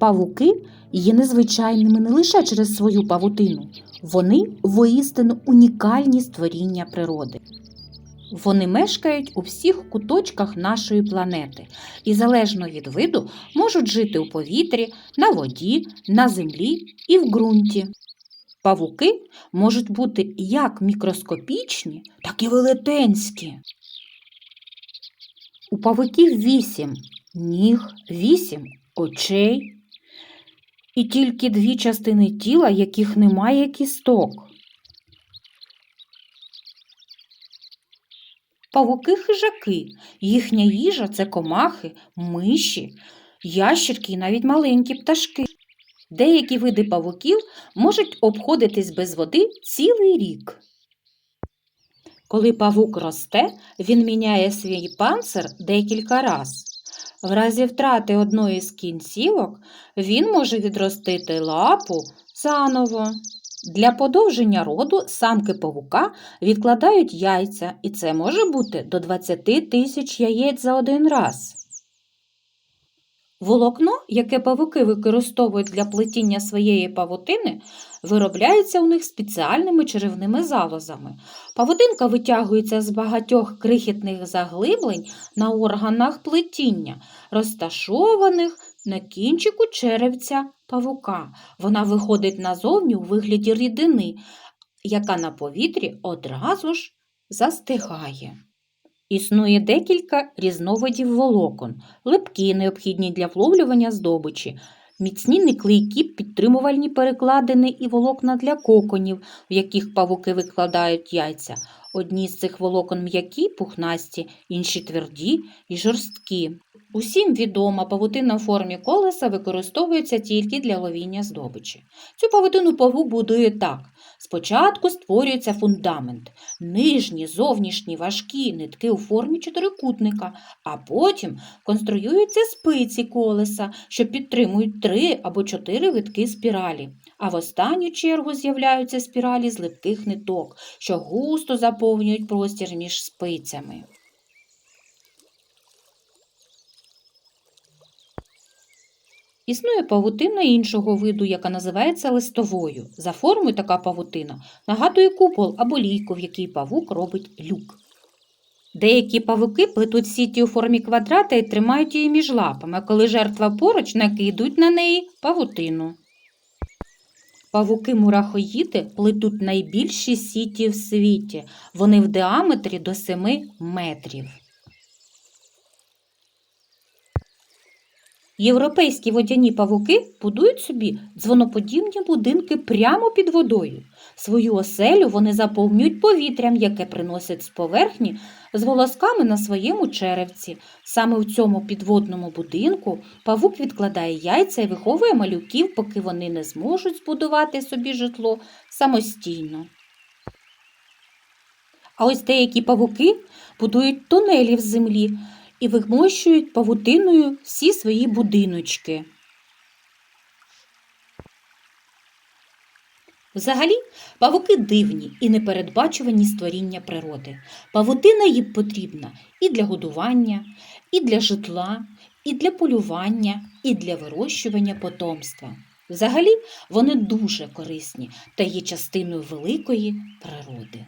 Павуки є незвичайними не лише через свою павутину, вони воістину унікальні створіння природи. Вони мешкають у всіх куточках нашої планети і залежно від виду можуть жити у повітрі, на воді, на землі і в ґрунті. Павуки можуть бути як мікроскопічні, так і велетенські. У павуків вісім ніг, вісім очей і тільки дві частини тіла, яких немає кісток. Павуки хижаки, їхня їжа це комахи, миші, ящерки і навіть маленькі пташки. Деякі види павуків можуть обходитись без води цілий рік. Коли павук росте, він міняє свій панцир декілька раз. В разі втрати одної з кінцівок він може відростити лапу заново. Для подовження роду самки павука відкладають яйця, і це може бути до 20 тисяч яєць за один раз. Волокно, яке павуки використовують для плетіння своєї павутини, виробляється у них спеціальними черевними залозами. Павутинка витягується з багатьох крихітних заглиблень на органах плетіння, розташованих на кінчику черевця павука. Вона виходить назовні у вигляді рідини, яка на повітрі одразу ж застигає. Існує декілька різновидів волокон, липкі, необхідні для вловлювання здобичі, міцні неклейкі підтримувальні перекладини і волокна для коконів, в яких павуки викладають яйця. Одні з цих волокон м'які, пухнасті, інші тверді і жорсткі. Усім відома павутина в формі колеса використовується тільки для ловіння здобичі. Цю павутину павук будує так. Спочатку створюється фундамент, нижні, зовнішні важкі нитки у формі чотирикутника, а потім конструюються спиці колеса, що підтримують три або чотири витки спіралі. А в останню чергу з'являються спіралі з липких ниток, що густо заповнюють простір між спицями. Існує павутина іншого виду, яка називається листовою. За формою така павутина нагадує купол або лійку, в якій павук робить люк. Деякі павуки плетуть сіті у формі квадрата і тримають її між лапами, коли жертва поруч, накидуть на неї павутину. Павуки мурахоїди плетуть найбільші сіті в світі. Вони в діаметрі до 7 метрів. Європейські водяні павуки будують собі дзвоноподібні будинки прямо під водою. Свою оселю вони заповнюють повітрям, яке приносять з поверхні з волосками на своєму черевці. Саме в цьому підводному будинку павук відкладає яйця і виховує малюків, поки вони не зможуть збудувати собі житло самостійно. А ось деякі павуки будують тунелі в землі і вимощують павутиною всі свої будиночки. Взагалі, павуки дивні і непередбачувані створіння природи. Павутина їм потрібна і для годування, і для житла, і для полювання, і для вирощування потомства. Взагалі, вони дуже корисні та є частиною великої природи.